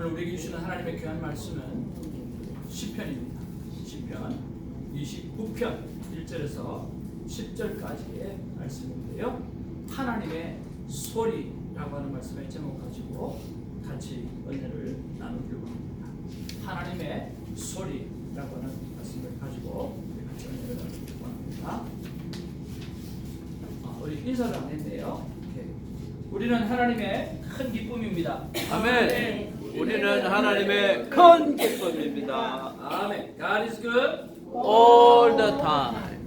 오늘 우리에게 주시는 하나님의 귀한 말씀은 시편입니다. 시편 29편 1절에서 10절까지의 말씀인데요. 하나님의 소리라고 하는 말씀의 제목 가지고 같이 은혜를 나누려고 합니다. 하나님의 소리라고 하는 말씀을 가지고 같이 은혜를 나누려고 합니다. 아, 우리 인사를 안 했네요. 우리는 하나님의 큰 기쁨입니다. 아멘. 우리는 하나님의 큰 기쁨입니다. 아멘. God is good. All the time.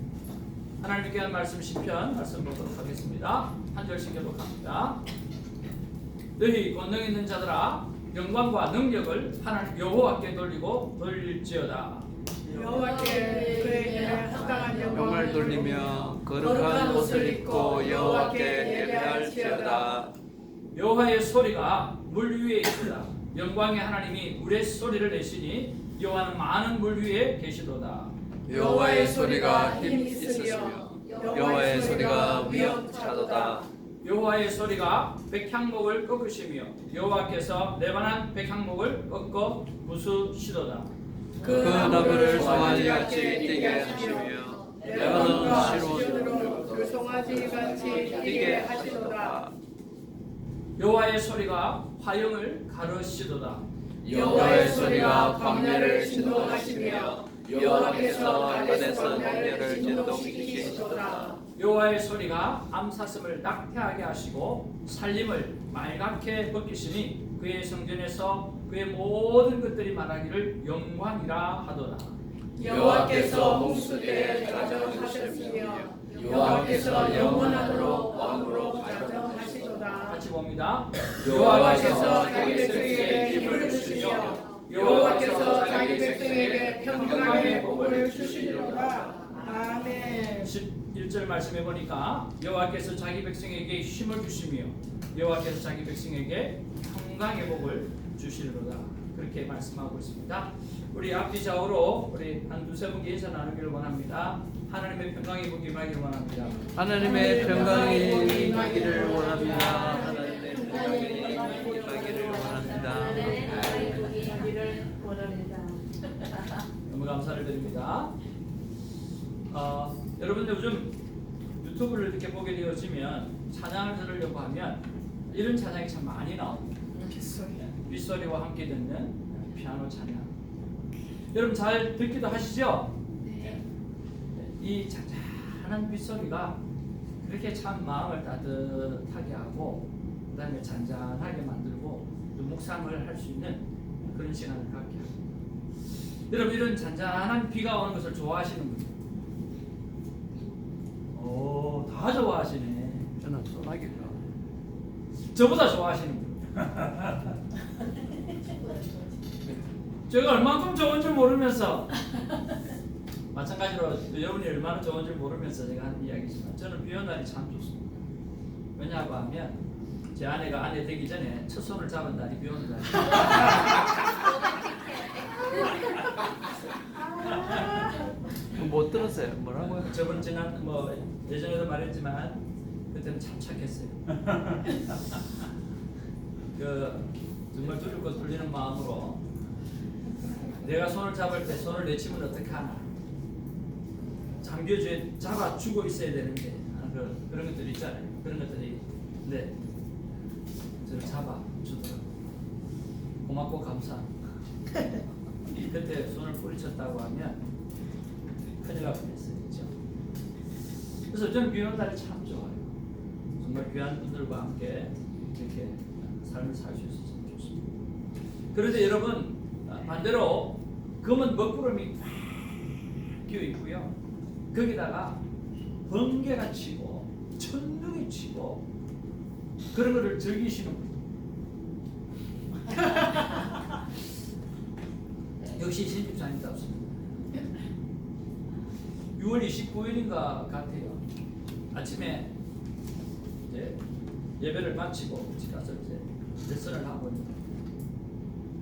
하나님께 한 말씀 시편 말씀 보도록 하겠습니다. 한 절씩 교독합니다. 너희 권능 있는 자들아 영광과 능력을 하나님 여호와께 돌리고 돌릴지어다. 여호와께 그에게 합당한 영광을 돌리며 거룩한 옷을 입고 여호와께 예배할지어다. 여호와의 소리가 물 위에 있으다. 영광의 하나님이 물의 소리를 내시니 여호와는 많은 물 위에 계시도다. 여호와의 소리가 힘 있으시며 여호와의 소리가 위협차도다. 여호와의 소리가 백향목을 꺾으시며 여호와께서 레바난 백향목을 꺾어 부수시도다. 그 나무를 송아지 같이 뛰게 하시며 레바논 시로로 그 송아지 같이 뛰게 하시도다. 여호와의 소리가 화영을 가르시도다. 여호와의 소리가 광야를 진동하시며 여호와께서 하늘에서 광야를 진동시키시도다. 여호와의 소리가 암사슴을 낙태하게 하시고 살림을 말갛게 벗기시니 그의 성전에서 그의 모든 것들이 말하기를 영광이라 하도다. 여호와께서 홍수대에 가정하셨으며 여호와께서 영원하도록 왕으로 가정 봅니다. 여호와께서 자기 백성에게 힘을 주시며 여호와께서 자기 백성에게 평강의 복을 주시리로다. 아멘. 11절 말씀해 보니까 여호와께서 자기 백성에게 힘을 주시며 여호와께서 자기 백성에게 평강의 복을 주시리로다. 그렇게 말씀하고 있습니다. 우리 앞뒤 좌우로 우리 한 두세 분께 인사 나누기를 원합니다. 하나님의 평강의 복이 임하기를 원합니다. 하나님의 평강이 임하기를 원합니다. 기를 원합니다. 너무 감사를 드립니다. 어, 여러분들 요즘 유튜브를 이렇게 보게 되어지면 찬양을 들으려고 하면 이런 찬양이 참 많이 나옵니다. 빗소리와 함께 듣는 피아노 찬양. 여러분 잘 듣기도 하시죠? 이 잔잔한 빗소리가 그렇게 참 마음을 따뜻하게 하고 그 다음에 잔잔하게 만들고 또 묵상을 할 수 있는 그런 시간을 갖게 합니다. 여러분 이런 잔잔한 비가 오는 것을 좋아하시는 분들? 오, 다 좋아하시네. 저는 소나기가 저보다 좋아하시는 분. 제가 얼만큼 좋은 줄 모르면서 마찬가지로 여러분이 얼마나 좋은 줄 모르면서 제가 하는 이야기지만 저는 비 오는 날이 참 좋습니다. 왜냐고 하면 제 아내가 아내 되기 전에 첫 손을 잡은 날이 비 오는 날이에요. 못 들었어요. 뭐라고요? 저번 지난 뭐 예전에도 말했지만 그때는 참 착했어요. 그 정말 두렵고 떨리는 마음으로 내가 손을 잡을 때 손을 내치면 어떻게 하나 잠겨져 잡아 주고 있어야 되는데 아, 그, 그런 것들 있잖아요. 그런 것들이 네 저를 잡아 주더라고. 고맙고 감사. 그때 손을 뿌리쳤다고 하면 큰일 날 뻔했어요. 그렇죠? 그래서 저는 비 오는 날이 참 좋아요. 정말 귀한 분들과 함께 이렇게 삶을 살 수 있어서 참 좋습니다. 그런데 여러분 아, 반대로 검은 먹구름이 꽉 끼어 있고요. 거기다가 번개가 치고 천둥이 치고 그런 거를 즐기시는 분. 역시 신집사님답습니다. 6월 29일인가 같아요. 아침에 이제 예배를 마치고 집 가서 이제 레슨을 하고 있는데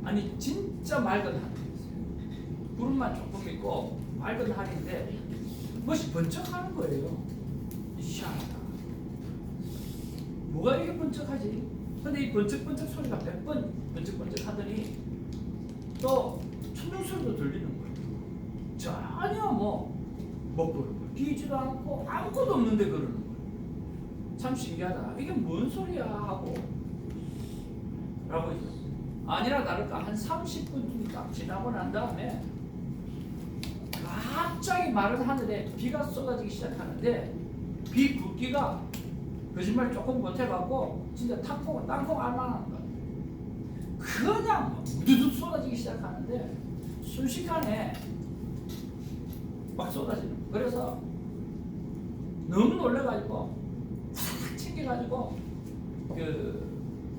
아니 진짜 맑은 하늘이었어요. 구름만 조금 있고 맑은 하늘인데 무엇이 번쩍하는 거예요. 희한하다. 뭐가 이게 번쩍하지? 근데 이 번쩍번쩍 소리가 몇 번 번쩍번쩍 하더니 또 천둥 소리도 들리는 거예요. 전혀 뭐 먹고 뛰지도 않고 아무것도 없는데 그러는 거예요. 참 신기하다. 이게 뭔 소리야 하고 라고 했어요. 아니라 다를까 한 30분쯤 딱 지나고 난 다음에 갑자기 마른 하늘에 비가 쏟아지기 시작하는데 비 굵기가 거짓말 조금 못해갖고 진짜 탕콩 땅콩 알만한 거 그냥 막 우두둑 쏟아지기 시작하는데 순식간에 막 쏟아지는. 그래서 너무 놀래가지고 탁 챙겨가지고 그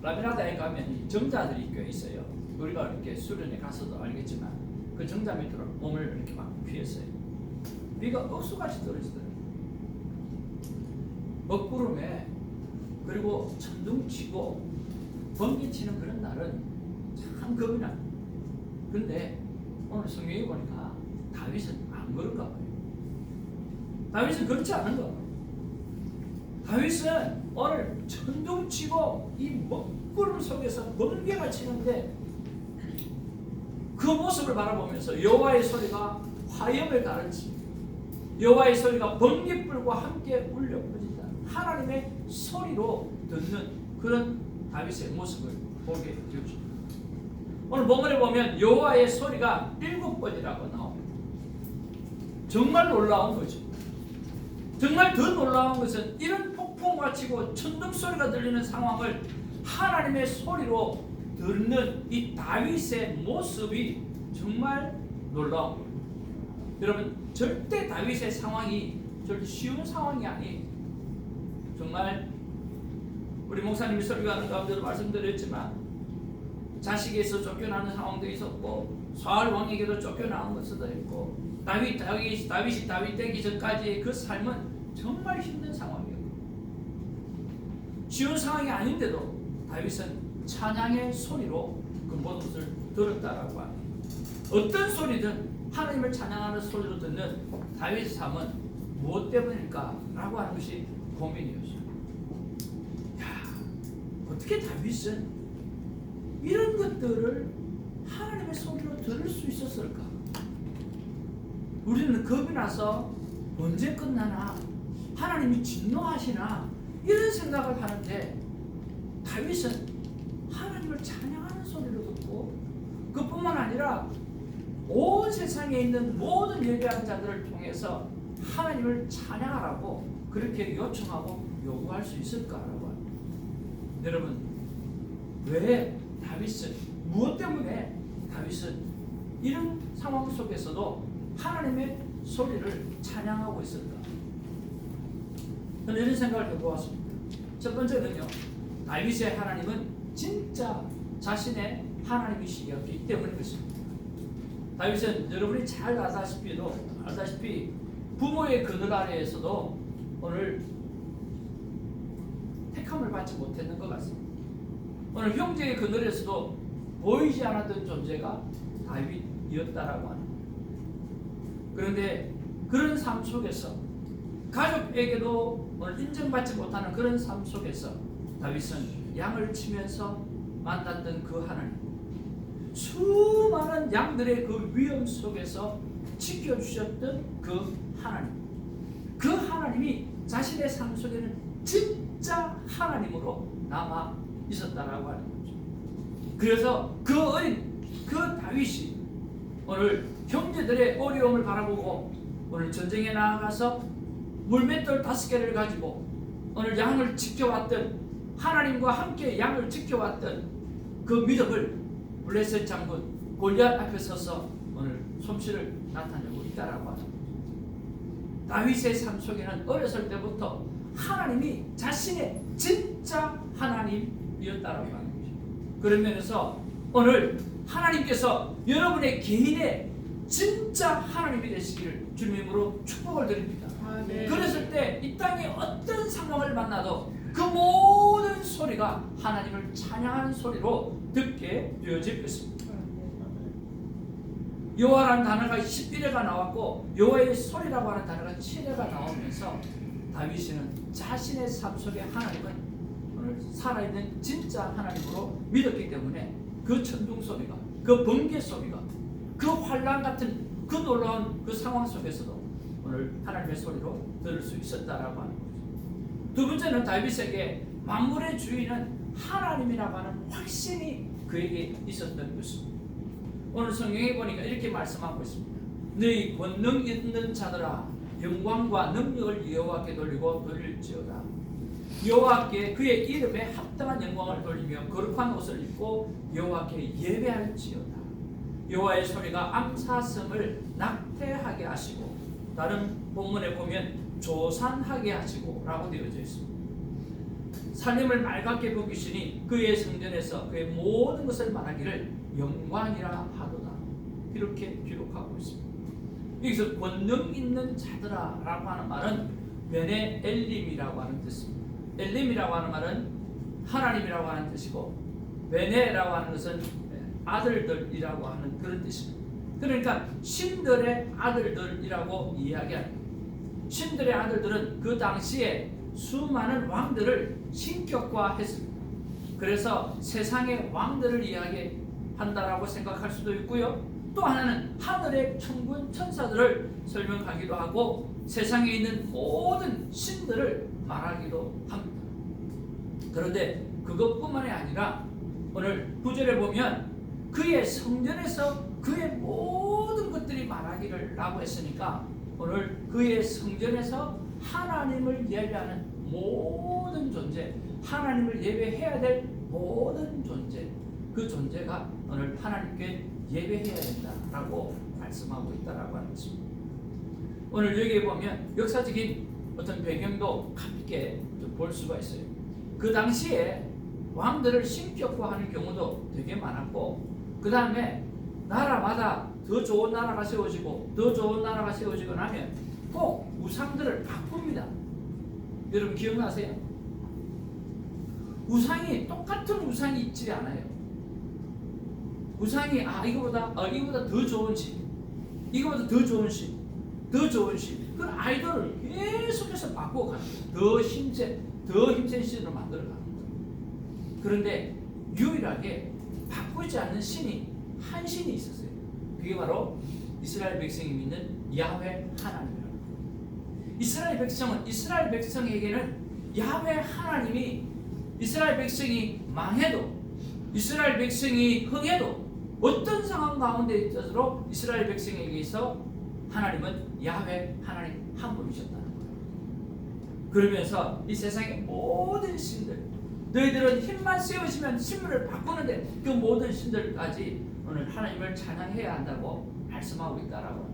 라미나다에 가면 이 정자들이 꽤 있어요. 우리가 이렇게 수련회 가서도 알겠지만 그 정자 밑으로 몸을 이렇게 막 피했어요. 비가 억수같이 떨어지더라고요. 먹구름에 그리고 천둥 치고 번개 치는 그런 날은 참 겁이 나. 근데 오늘 성경에 보니까 다윗은 안 그런가 봐요. 다윗은 그렇지 않은가 봐요. 다윗은 오늘 천둥 치고 이 먹구름 속에서 번개가 치는데 그 모습을 바라보면서 여호와의 소리가 화염을 가르치 여호와의 소리가 번개불과 함께 울려 퍼진다. 하나님의 소리로 듣는 그런 다윗의 모습을 보게 되었습니다. 오늘 본문에 보면 여호와의 소리가 일곱 번이라고 나옵니다. 정말 놀라운 거죠. 정말 더 놀라운 것은 이런 폭풍과 치고 천둥 소리가 들리는 상황을 하나님의 소리로 듣는 이 다윗의 모습이 정말 놀라운 거예요. 여러분 절대 다윗의 상황이 절대 쉬운 상황이 아니 정말 우리 목사님이 설교하는 가운데도 말씀드렸지만 자식에서 쫓겨나는 상황도 있었고 사울 왕에게도 쫓겨나온 것도 있고 다윗 다윗 다윗이 다윗 되기 전까지의 그 삶은 정말 힘든 상황이었고 쉬운 상황이 아닌데도 다윗은 찬양의 소리로 그 모든 것을 들었다라고 합니다. 어떤 소리든 하나님을 찬양하는 소리로 듣는 다윗의 삶은 무엇 때문일까라고 하는 것이 고민이었어요. 야, 어떻게 다윗은 이런 것들을 하나님의 소리로 들을 수 있었을까? 우리는 겁이 나서 언제 끝나나 하나님이 진노하시나 이런 생각을 하는데 다윗은 하나님을 찬양하는 소리를 듣고 그뿐만 아니라 온 세상에 있는 모든 예배하는 자들을 통해서 하나님을 찬양하라고 그렇게 요청하고 요구할 수 있을까라고 합니다. 여러분 왜 다윗은 무엇 때문에 다윗은 이런 상황 속에서도 하나님의 소리를 찬양하고 있을까? 저는 이런 생각을 해보았습니다. 첫 번째는요, 다윗의 하나님은 진짜 자신의 하나님이시기 때문인 것입니다. 다윗은 여러분이 잘 아다시피도 알다시피 부모의 그늘 아래에서도 오늘 택함을 받지 못했는 것 같습니다. 오늘 형제의 그늘에서도 보이지 않았던 존재가 다윗이었다라고 합니다. 그런데 그런 삶 속에서 가족에게도 오늘 인정받지 못하는 그런 삶 속에서 다윗은 양을 치면서 만났던 그 하나님 수많은 양들의 그 위험 속에서 지켜주셨던 그 하나님 그 하나님이 자신의 삶 속에는 진짜 하나님으로 남아 있었다라고 하는 거죠. 그래서 그 어린 그 다윗이 오늘 형제들의 어려움을 바라보고 오늘 전쟁에 나아가서 물맷돌 다섯 개를 가지고 오늘 양을 지켜왔던 하나님과 함께 양을 지켜왔던 그 믿음을 블레셋 장군 골리앗 앞에 서서 오늘 솜씨를 나타내고 있다라고 하죠. 다윗의 삶 속에는 어렸을 때부터 하나님이 자신의 진짜 하나님이었다라고 하는 거죠. 그런 면에서 오늘 하나님께서 여러분의 개인의 진짜 하나님이 되시기를 주님으로 축복을 드립니다. 아멘. 그랬을 때 이 땅에 어떤 상황을 만나도 그 모든 소리가 하나님을 찬양하는 소리로 듣게 되어질 것입니다. 여호와라는 단어가 11회가 나왔고 여호와의 소리라고 하는 단어가 7회가 나오면서 다윗은 자신의 삶 속에 하나님은 오늘 살아있는 진짜 하나님으로 믿었기 때문에 그 천둥 소리가 그 번개 소리가 그 환란 같은 그 놀라운 그 상황 속에서도 오늘 하나님의 소리로 들을 수 있었다라고 하는 거죠. 두 번째는 다윗에게 만물의 주인은 하나님이라고 하는 확신이 그에게 있었던 것입니다. 오늘 성경에 보니까 이렇게 말씀하고 있습니다. 너희 권능 있는 자들아 영광과 능력을 여호와께 돌리고 돌릴지어다. 여호와께 그의 이름에 합당한 영광을 돌리며 거룩한 옷을 입고 여호와께 예배할지어다. 여호와의 소리가 암사슴을 낙태하게 하시고 다른 본문에 보면 조산하게 하시고라고 되어져 있습니다. 살림을 맑게 보기시니 그의 성전에서 그의 모든 것을 말하기를 영광이라 하도다. 이렇게 기록하고 있습니다. 여기서 권능 있는 자들아라고 하는 말은 베네 엘림이라고 하는 뜻입니다. 엘림이라고 하는 말은 하나님이라고 하는 뜻이고 베네라고 하는 것은 아들들이라고 하는 그런 뜻입니다. 그러니까 신들의 아들들이라고 이야기합니다. 신들의 아들들은 그 당시에 수많은 왕들을 신격화했습니다. 그래서 세상의 왕들을 이야기 한다라고 생각할 수도 있고요. 또 하나는 하늘의 천군 천사들을 설명하기도 하고 세상에 있는 모든 신들을 말하기도 합니다. 그런데 그것뿐만이 아니라 오늘 구절에 보면 그의 성전에서 그의 모든 것들이 말하기를 라고 했으니까 오늘 그의 성전에서 하나님을 예배하는 모든 존재, 하나님을 예배해야 될 모든 존재, 그 존재가 오늘 하나님께 예배해야 된다라고 말씀하고 있다라고 하는 것입니다. 오늘 여기에 보면 역사적인 어떤 배경도 함께 좀볼 수가 있어요. 그 당시에 왕들을 신격화하는 경우도 되게 많았고, 그 다음에 나라마다 더 좋은 나라가 세워지고 더 좋은 나라가 세워지고 나면 꼭 우상들을 바꿉니다. 여러분 기억나세요? 우상이 똑같은 우상이 있지 않아요. 우상이 아 이거보다 어, 이거보다 더 좋은 신, 이거보다 더 좋은 신, 더 좋은 신. 그 아이돌을 계속해서 바꿔가는 거예요. 더 힘센, 더 힘센 신으로 만들어 가는 거예요. 그런데 유일하게 바꾸지 않는 신이 한 신이 있었어요. 그게 바로 이스라엘 백성이 믿는 야훼 하나님이라고. 이스라엘 백성은 이스라엘 백성에게는 야훼 하나님이 이스라엘 백성이 망해도 이스라엘 백성이 흥해도 어떤 상황 가운데 있어도 이스라엘 백성에게서 하나님은 야훼 하나님 한 분이셨다는 거예요. 그러면서 이 세상의 모든 신들 너희들은 힘만 세우시면 신문을 바꾸는데 그 모든 신들까지 오늘 하나님을 찬양해야 한다고 말씀하고 있다라고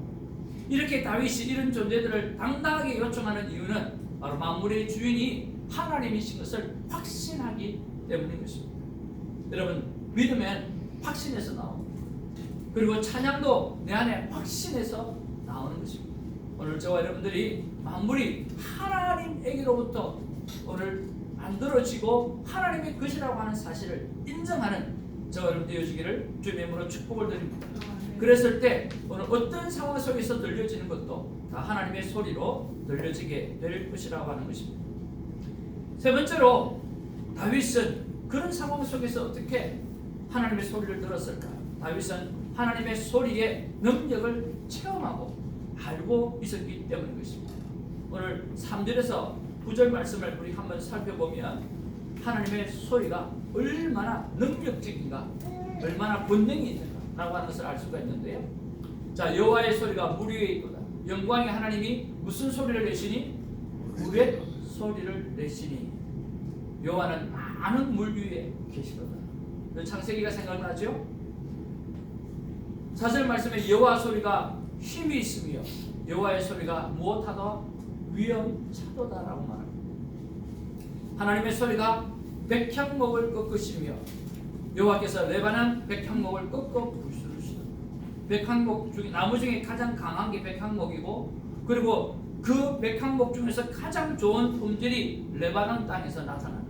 이렇게 다윗이 이런 존재들을 당당하게 요청하는 이유는 바로 만물의 주인이 하나님이신 것을 확신하기 때문인 것입니다. 여러분 믿으면 확신에서 나옵니다. 그리고 찬양도 내 안에 확신에서 나오는 것입니다. 오늘 저와 여러분들이 만물이 하나님에게로부터 오늘 만들어지고 하나님의 것이라고 하는 사실을 인정하는 저와 여러분 되어지기를 주님의 이름으로 축복을 드립니다. 그랬을 때 오늘 어떤 상황 속에서 들려지는 것도 다 하나님의 소리로 들려지게 될 것이라고 하는 것입니다. 세 번째로 다윗은 그런 상황 속에서 어떻게 하나님의 소리를 들었을까? 다윗은 하나님의 소리의 능력을 체험하고 알고 있었기 때문인 것입니다. 오늘 3절에서 9절 말씀을 우리 한번 살펴보면 하나님의 소리가 얼마나 능력적인가, 얼마나 본능이 있는가라고 하는 것을 알 수가 있는데요. 자, 여호와의 소리가 물 위에 있도다. 영광의 하나님이 무슨 소리를 내시니? 물의 소리를 내시니. 여호와는 많은 물 위에 계시도다. 그 창세기가 생각나죠? 사절 말씀에 여호와 소리가 힘이 있으며 여호와의 소리가 무엇하다 위험차도다라고 말합니다. 하나님의 소리가 백향목을 꺾으시며 여호와께서 레바논 백향목을 꺾어 부수시다. 백향목 중에 나무 중에 가장 강한 게 백향목이고 그리고 그 백향목 중에서 가장 좋은 품질이 레바논 땅에서 나타나는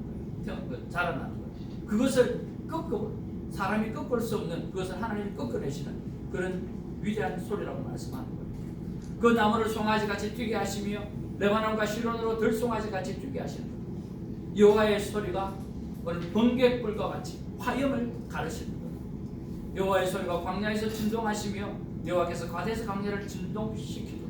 거예요. 그 자라나는 거예요. 그것을 꺾어 사람이 꺾을 수 없는 그것을 하나님이 꺾어내시는 그런 위대한 소리라고 말씀하는 거예요. 그 나무를 송아지 같이 뛰게 하시며 레바논과 시론으로 들송아지 같이 뛰게 하시는. 여호와의 소리가 오늘 번개불과 같이 화염을 가르치는 거예요. 여호와의 소리가 광야에서 진동하시며 여호와께서 가대에서 광야를 진동시키도록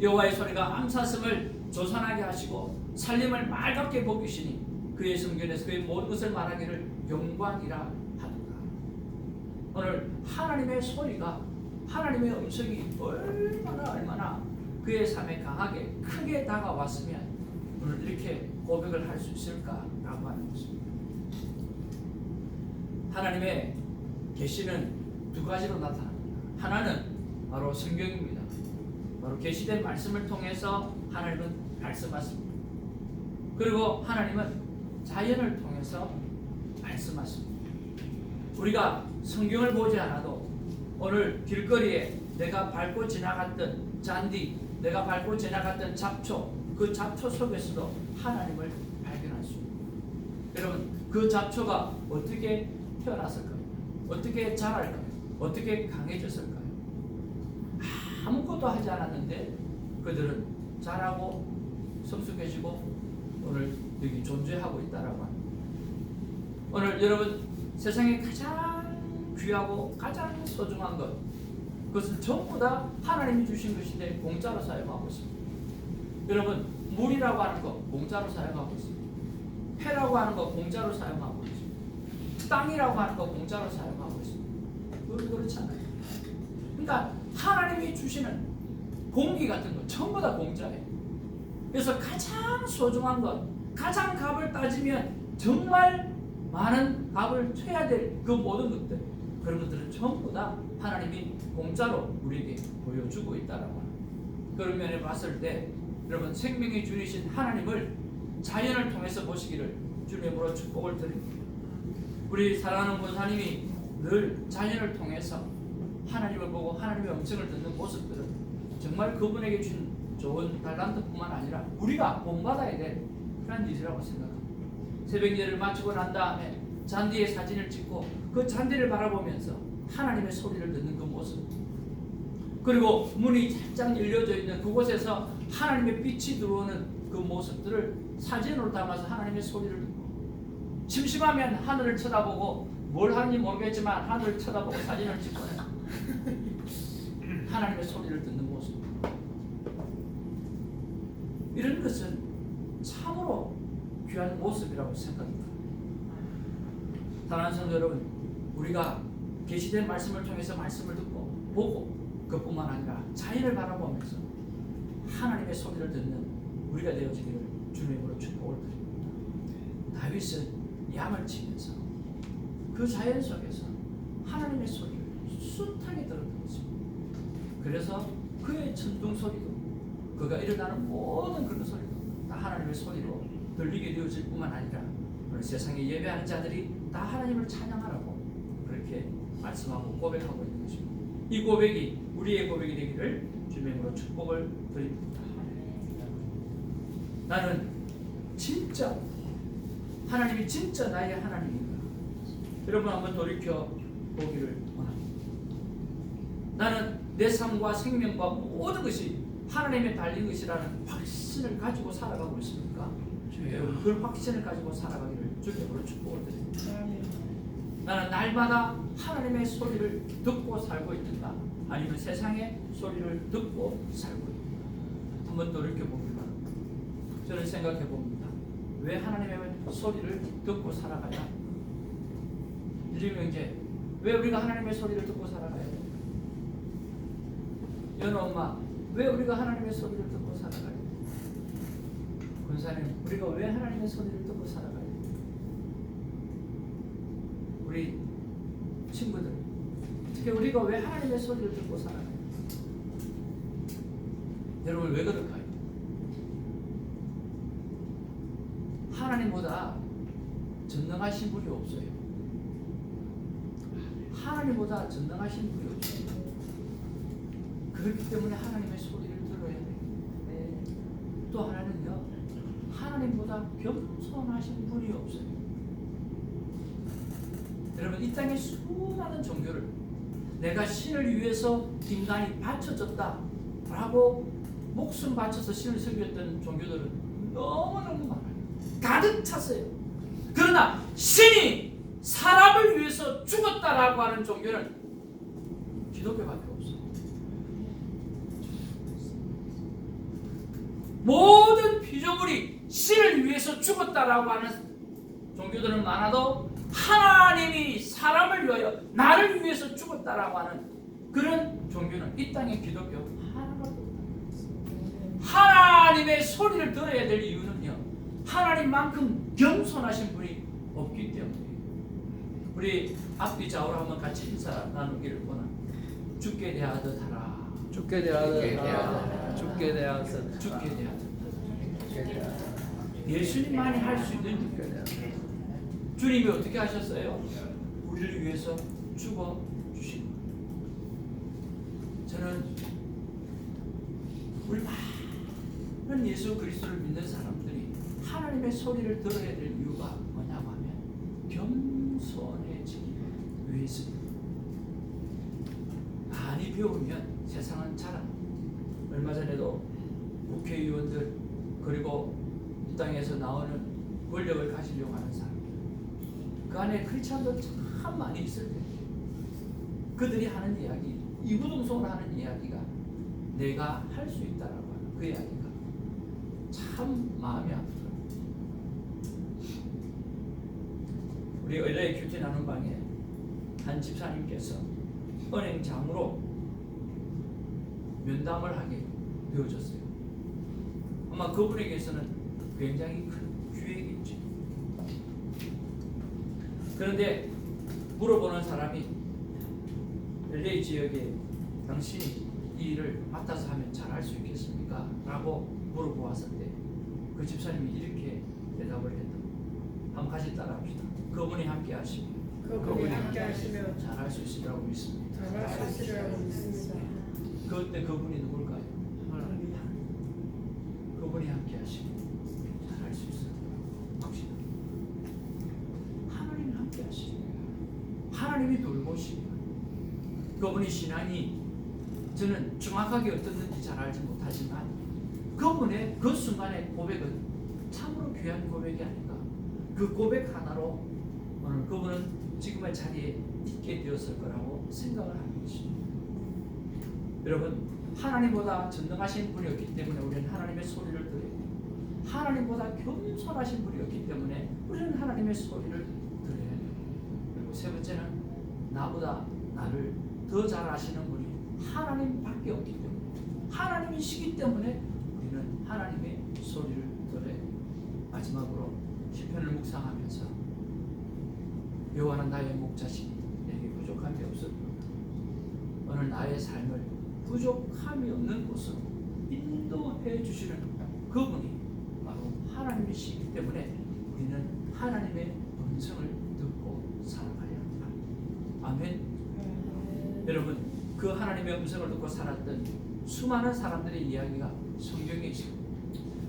여호와의 소리가 암사슴을 조산하게 하시고 살림을 맑게 먹이시니 그의 성전에서 그의 모든 것을 말하기를 영광이라 하도다. 오늘 하나님의 소리가 하나님의 음성이 얼마나 얼마나 그의 삶에 강하게 크게 다가왔으면 오늘 이렇게 고백을 할 수 있을까라고 하는 것입니다. 하나님의 계시는 두 가지로 나타납니다. 하나는 바로 성경입니다. 바로 계시된 말씀을 통해서 하나님은 말씀하십니다. 그리고 하나님은 자연을 통해서 말씀하십니다. 우리가 성경을 보지 않아도 오늘 길거리에 내가 밟고 지나갔던 잔디, 내가 밟고 지나갔던 잡초, 그 잡초 속에서도 하나님을 발견할 수 있습니다. 여러분, 그 잡초가 어떻게 태어났을까요? 어떻게 자랄까요? 어떻게 강해졌을까요? 아무것도 하지 않았는데 그들은 자라고 성숙해지고 오늘 여기 존재하고 있다라고 합니다. 오늘 여러분 세상에 가장 귀하고 가장 소중한 것 그것은 전부 다 하나님이 주신 것인데 공짜로 사용하고 있습니다. 여러분 물이라고 하는 거 공짜로 사용하고 있습니다. 해라고 하는 거 공짜로 사용하고 있습니다. 땅이라고 하는 거 공짜로 사용하고 있습니다. 그렇잖아요. 그러니까 하나님이 주시는 공기 같은 거 전부 다 공짜예요. 그래서 가장 소중한 것, 가장 값을 따지면 정말 많은 값을 쳐야 될 그 모든 것들, 그런 것들은 전부 다 하나님이 공짜로 우리에게 보여주고 있다라고 합니다. 그런 면에 봤을 때 여러분 생명의 주이신 하나님을 자연을 통해서 보시기를 주님으로 축복을 드립니다. 우리 사랑하는 권사님이 늘 자연을 통해서 하나님을 보고 하나님의 음성을 듣는 모습들은 정말 그분에게 준 좋은 달란트뿐만 아니라 우리가 본받아야 될 그런 일이라고 생각합니다. 새벽 예를 마치고 난 다음에 잔디에 사진을 찍고 그 잔디를 바라보면서 하나님의 소리를 듣는 그 모습. 그리고 문이 살짝 열려져 있는 그곳에서 하나님의 빛이 들어오는 그 모습들을 사진으로 담아서 하나님의 소리를 듣고 심심하면 하늘을 쳐다보고 뭘 하는지 모르겠지만 하늘을 쳐다보고 사진을 찍고는 하나님의 소리를 듣는 모습. 이런 것은 참으로 귀한 모습이라고 생각합니다. 사랑하는 성도 여러분, 우리가 계시된 말씀을 통해서 말씀을 듣고 보고 그뿐만 아니라 자연을 바라보면서 하나님의 소리를 듣는 우리가 되어지기를 주님으로 축복을 드립니다. 다윗은 양을 치면서 그 자연 속에서 하나님의 소리를 숱하게 들었던 것입니다. 그래서 그의 천둥 소리도 그가 일어나는 모든 그런 소리도 다 하나님의 소리로 들리게 되어질 뿐만 아니라 세상에 예배하는 자들이 다 하나님을 찬양하라고 그렇게 말씀하고 고백하고 있는 것입니다. 이 고백이 우리의 고백이 되기를 주님으로 축복을 드립니다. 나는 진짜 하나님이 진짜 나의 하나님인가? 여러분 한번 돌이켜 보기를 원합니다. 나는 내 삶과 생명과 모든 것이 하나님에 달린 것이라는 확신을 가지고 살아가고 있습니까? 여러분 그 확신을 가지고 살아가기를 주님으로 축복을 드립니다. 나는 날마다 하나님의 소리를 듣고 살고 있는가? 아니면 세상의 소리를 듣고 살고 있는가? 한번 돌이켜 보길 바랍니다. 저는 생각해 봅니다. 왜 하나님의 소리를 듣고 살아가야? 일명제 왜 우리가 하나님의 소리를 듣고 살아가야 돼? 연호 엄마 왜 우리가 하나님의 소리를 듣고 살아가야 돼? 군사님 우리가 왜 하나님의 소리를 듣고 살아가야 돼? 우리 친구들 특히 우리가 왜 하나님의 소리를 듣고 살아가요? 여러분 왜 그럴까요? 하나님보다 전능하신 분이 없어요. 하나님보다 전능하신 분이. 그렇기 때문에 하나님의 소리를 들어야 돼요. 또 하나는요, 하나님보다 겸손하신 분이 없어요. 여러분 이 땅의 수많은 종교를 내가 신을 위해서 인간이 바쳐졌다라고 목숨 바쳐서 신을 섬겼던 종교들은 너무너무 많아요. 가득 찼어요. 그러나 신이 사람을 위해서 죽었다라고 하는 종교는 기독교밖에 없어. 모든 피조물이 신을 위해서 죽었다라고 하는 종교들은 많아도 하나님이 사람을 위하여 나를 위해서 죽었다라고 하는 그런 종교는 이 땅의 기독교 하나밖에 없다. 하나님의 소리를 들어야 될 이유는요. 하나님만큼 겸손하신 분이 없기 때문에 우리 앞뒤 좌우로 한번 같이 인사 나누기를 원합니다. 죽게 대하듯 하라. 죽게 되하다. 죽게 되하다. 죽게 대하듯. 예수님만이 할 수 있는 죽게 되하다. 주님이 어떻게 하셨어요? 우리를 위해서 죽어 주신. 저는 많은 예수 그리스도를 믿는 사람들이 하나님의 소리를 들어야 될 이유가 뭐냐고 하면 겸손해지기 위해서입니다. 많이 배우면 세상은 잘합니다. 얼마 전에도 국회의원들 그리고 이 땅에서 나오는 권력을 가지려고 하는 사람들 그 안에 크리스천도 참 많이 있을 텐데 그들이 하는 이야기 이구동성으로 하는 이야기가 내가 할 수 있다라고 하는 그 이야기가 참 마음이 아프더라고요 우리 의뢰 큐티 나눈 방에 한 집사님께서 은행장으로 면담을 하게 되어졌어요 아마 그분에게서는 굉장히 큰 기회겠죠 그런데 물어보는 사람이 LA 지역에 당신이 이 일을 맡아서 하면 잘 할 수 있겠습니까? 라고 물어보았을 때 그 집사님이 이렇게 대답을 했다. 한번 같이 따라합시다. 그분이 함께 하시면 그분이 함께 하시면 잘할 수 있으리라고 믿습니다. 잘할 수 있으리라고 믿습니다. 그때 그분이 누굴까요? 그분이 함께 하시면 잘할 수 있으리라고 합시다. 하나님이 함께 하시는 하나님이 돌보시고 그분의 신앙이 저는 정확하게 어떻는지 잘 알지 못하지만 그분의 그 순간의 고백은 참으로 귀한 고백이 아닌가 그 고백 하나로 오늘 그분은 지금의 자리에 있게 되었을 거라고 생각을 하는 것입니다. 여러분 하나님보다 전능하신 분이 없기 때문에 우리는 하나님의 소리를 들어야 돼요. 하나님보다 겸손하신 분이 없기 때문에 우리는 하나님의 소리를 들어야 돼요. 그리고 세 번째는 나보다 나를 더 잘 아시는 분이 하나님밖에 없기 때문에 하나님이시기 때문에 우리는 하나님의 소리를 들어야 돼요. 마지막으로 시편을 묵상하면서 여호와는 나의 목자시니 내게 부족함이 없을 오늘 나의 삶을 부족함이 없는 곳으로 인도해 주시는 그분이 바로 하나님이시기 때문에 우리는 하나님의 음성을 듣고 살아가야 합니다. 아멘. 여러분 그 하나님의 음성을 듣고 살았던 수많은 사람들의 이야기가 성경에 있습니다.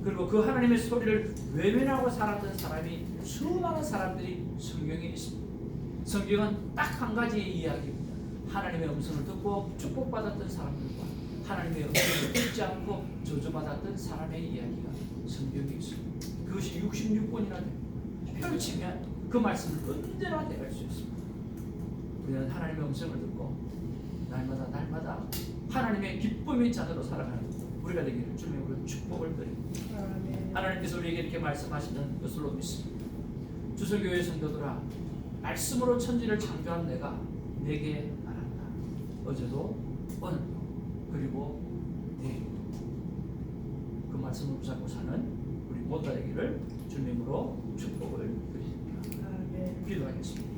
그리고 그 하나님의 소리를 외면하고 살았던 사람이 수많은 사람들이 성경에 있습니다. 성경은 딱 한 가지의 이야기입니다. 하나님의 음성을 듣고 축복받았던 사람들과 하나님의 음성을 듣지 않고 저주받았던 사람의 이야기가 성경에 있습니다. 그것이 66권이나 펼치면 그 말씀을 언제나 대할 수 있습니다. 우리는 하나님의 음성을 듣고 날마다 날마다 하나님의 기쁨의 자녀로 살아가는 우리가 되기를 주님으로 축복을 드립니다. 하나님께서 우리에게 이렇게 말씀하시는 것으로 믿습니다. 주소교회 성도들아 말씀으로 천지를 창조한 내가 내게 말한다. 어제도 오늘도 그리고 내일도 그 말씀을 붙잡고 사는 우리 모두에게를 주님으로 축복을 드립니다. 아, 네. 기도하겠습니다.